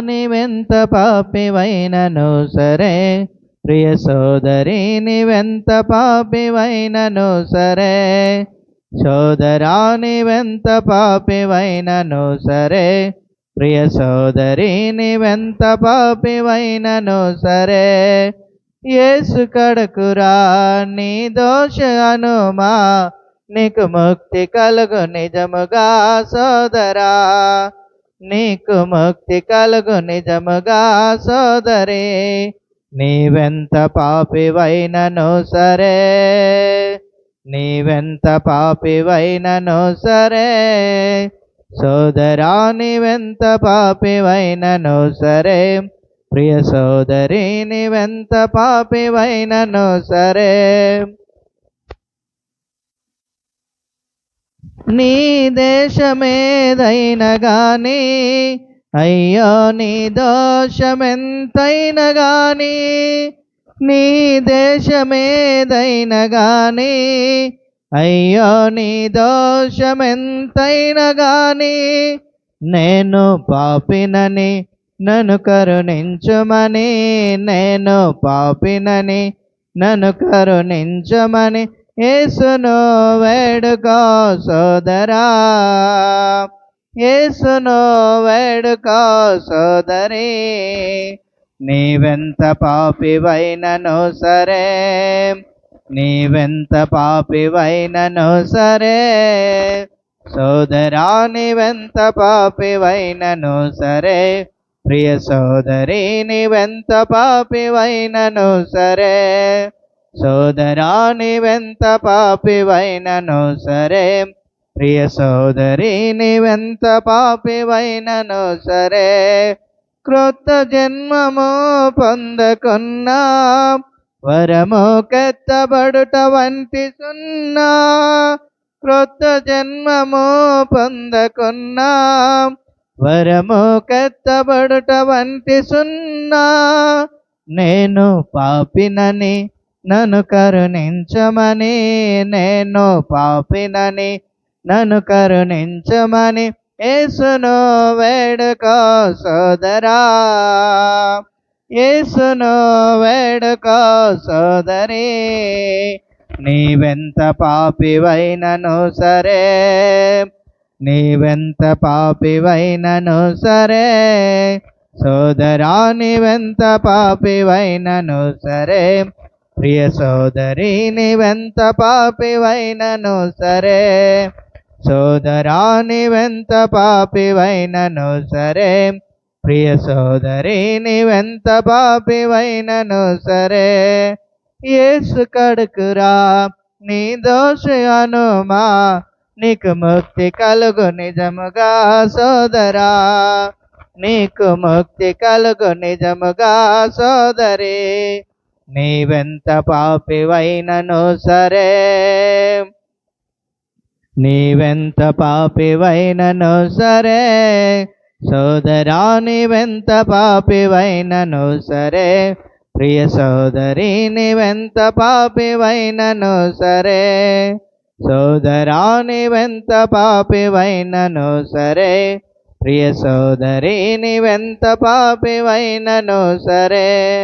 నీవెంత పాపివైనను సరే? ప్రియ సోదరి నీవెంత పాపివైనను సరే? సోదరా నీవెంత పాపివైనను సరే? ప్రియ సోదరి నీవెంత పాపివైనను సరే? యేసు కడకురా నీ దోష అనుమా నీకు ముక్తి కలుగు నిజముగా సోదరా. నీకు ముక్తి కలుగు నిజముగా సోదరి నీవెంత పాపివైనను సరే నీవెంత పాపివైనను సరే సోదరా నీవెంత పాపివైనను సరే ప్రియ సోదరి నీవెంత పాపివైనను సరే. నీ దేశమేదైన గాని అయ్యో నీ దోషమెంతైన గాని నీ దేశమేదైన గాని అయ్యో నీ దోషమెంతైన గాని నేను పాపినని నన్ను కరుణించమని నేను పాపినని నన్ను కరుణించమని యేసును వేడుకో సోదరా. యేసును వేడుకో సోదరి. నీవెంత పాపివైనను సరే. నీవెంత పాపివైనను సరే. సోదరా నీవెంత పాపివైనను సరే. ప్రియ సోదరి నీవెంత పాపివైనను సరే. సోదరా నీవెంత పాపివైనను సరే. ప్రియ సోదరి నీవెంత పాపివైనను సరే. క్రొత్త జన్మము పొందకున్నా వరము కెత్తబడుట వంటి సున్నా. క్రొత్త జన్మము పొందకున్నా వరము కెత్తబడుట వంటి సున్నా. నేను పాపినని నన్ను కరుణించమని నేను పాపినని. నన్ను కరుణించమని యేసును వేడుకో సోదరా. యేసును వేడుకో సోదరి. నీవెంత పాపివైనను సరే. నీవెంత పాపివైనను సరే. సోదరా నీవెంత పాపివైనను సరే. ప్రియ సోదరి నీవెంత పాపివైనను సరే. సోదరా నీవెంత పాపివైనను సరే. ప్రియ సోదరి నీవెంత పాపివైనను సరే. ఏసు కడుకురా నీ దోష అనుమా నీకు ముక్తి కలుగు నిజముగా సోదరా. నీకు ముక్తి కలుగు నిజముగా సోదరి. నీవెంత పాపివైనను సరే. నీవెంత పాపివైనను సరే. సోదరా నీవెంత పాపివైనను సరే. ప్రియ సోదరి నీవెంత పాపివైనను సరే. సోదరా నీవెంత పాపివైనను సరే. ప్రియ సోదరి నీవెంత పాపివైనను సరే.